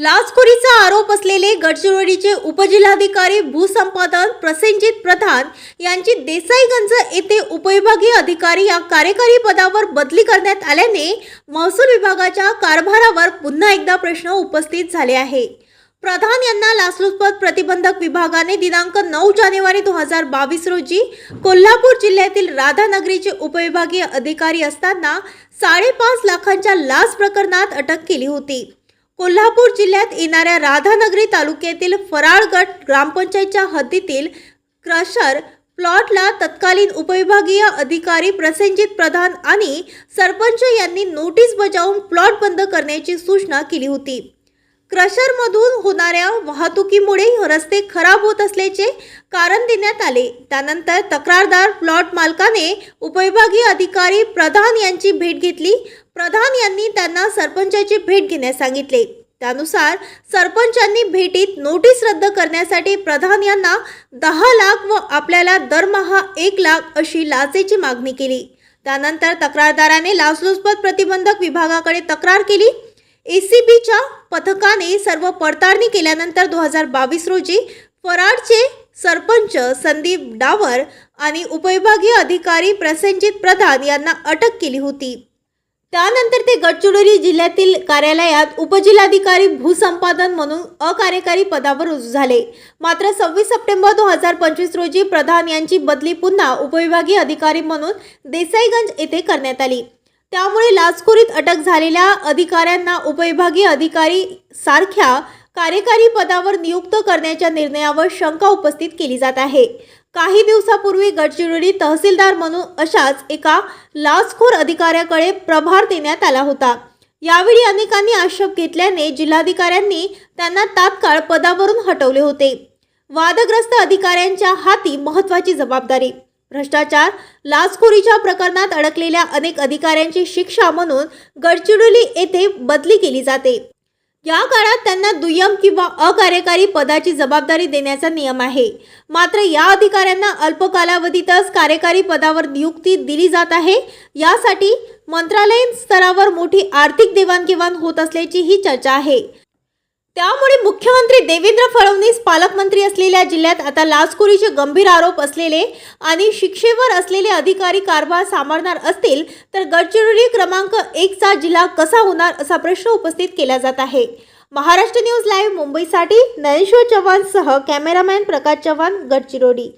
लाचखोरीचा आरोप असलेले गडचिरोलीचे उपजिल्हाधिकारी भूसंपादन प्रसेनजित प्रधान यांची देसाईगंज येथे उपविभागीय अधिकारी या कार्यकारी पदावर बदली करण्यात आल्याने महसूल विभागाच्या कारभारावर पुन्हा एकदा प्रश्न उपस्थित झाले आहे. प्रधान यांना लाचलुचपत प्रतिबंधक विभागाने दिनांक नऊ जानेवारी दोन हजार बावीस रोजी कोल्हापूर जिल्ह्यातील राधानगरीचे उपविभागीय अधिकारी असताना साडेपाच लाखांच्या लाच प्रकरणात अटक केली होती. कोल्हापूर जिल्ह्यात येणाऱ्या राधानगरी तालुक्यातील फराळगट ग्रामपंचायतच्या हद्दीतील क्रशर प्लॉटला तत्कालीन उपविभागीय अधिकारी प्रसेनजित प्रधान आणि सरपंच यांनी नोटीस बजावून प्लॉट बंद करण्याची सूचना केली होती. क्रशरमधून होणाऱ्या वाहतुकीमुळे रस्ते खराब होत असल्याचे कारण देण्यात आले. त्यानंतर तक्रारदार प्लॉट मालकाने उपविभागीय अधिकारी प्रधान यांची भेट घेतली. प्रधान यांनी त्यांना सरपंचाची भेट घेण्यास सांगितले. त्यानुसार सरपंचांनी भेटीत नोटीस रद्द करण्यासाठी प्रधान यांना दहा लाख व आपल्याला दरमहा एक लाख अशी लाचेची मागणी केली. त्यानंतर तक्रारदाराने लाचलुचपत प्रतिबंधक विभागाकडे तक्रार केली. ए सी बीच्या पथकाने सर्व पडताळणी केल्यानंतर दोन हजार बावीस रोजी फराडचे सरपंच संदीप डावर आणि उपविभागीय अधिकारी प्रसेनजित प्रधान यांना अटक केली होती. त्यानंतर ते गडचिरोली जिल्ह्यातील कार्यालयात उपजिल्हाधिकारी भूसंपादन म्हणून अकार्यकारी पदावर रुजू झाले. मात्र सव्वीस सप्टेंबर दोन हजार पंचवीस रोजी प्रधान यांची बदली पुन्हा उपविभागीय अधिकारी म्हणून देसाईगंज येथे करण्यात आली. त्यामुळे लाचखोरीत अटक झालेल्या अधिकाऱ्यांना उपविभागीय अधिकारी सारख्या कार्यकारी पदावर नियुक्त करण्याच्या निर्णयावर शंका उपस्थित केली जात आहे. काही दिवसापूर्वी गडचिरोली तहसीलदार म्हणून अशाच एका लाचखोर अधिकाऱ्याकडे प्रभार देण्यात आला होता. यावेळी अनेकांनी आक्षेप घेतल्याने जिल्हाधिकाऱ्यांनी त्यांना तात्काळ पदावरून हटवले होते. वादग्रस्त अधिकाऱ्यांच्या हाती महत्त्वाची जबाबदारी. भ्रष्टाचार लाचखोरीच्या प्रकरणात अडकलेल्या अनेक अधिकाऱ्यांची शिक्षा म्हणून गडचिरोली येथे बदली केली जाते. या काळात त्यांना दुय्यम किंवा अकार्यकारी पदाची जबाबदारी देण्याचा नियम आहे. मात्र या अधिकाऱ्यांना अल्प कालावधीतच कार्यकारी पदावर नियुक्ती दिली जात आहे. यासाठी मंत्रालयीन स्तरावर मोठी आर्थिक देवाणघेवाण होत असल्याची ही चर्चा आहे. त्यामुळे मुख्यमंत्री देवेंद्र फडणवीस पालकमंत्री असलेल्या जिल्ह्यात आता लाचखोरीचे गंभीर आरोप असलेले आणि शिक्षेवर असलेले अधिकारी कारभार सांभाळणार असतील तर गडचिरोली क्रमांक एकचा जिल्हा कसा होणार असा प्रश्न उपस्थित केला जात आहे. महाराष्ट्र न्यूज लाईव्ह मुंबईसाठी नयनश्वर चव्हाणसह कॅमेरामॅन प्रकाश चव्हाण गडचिरोली.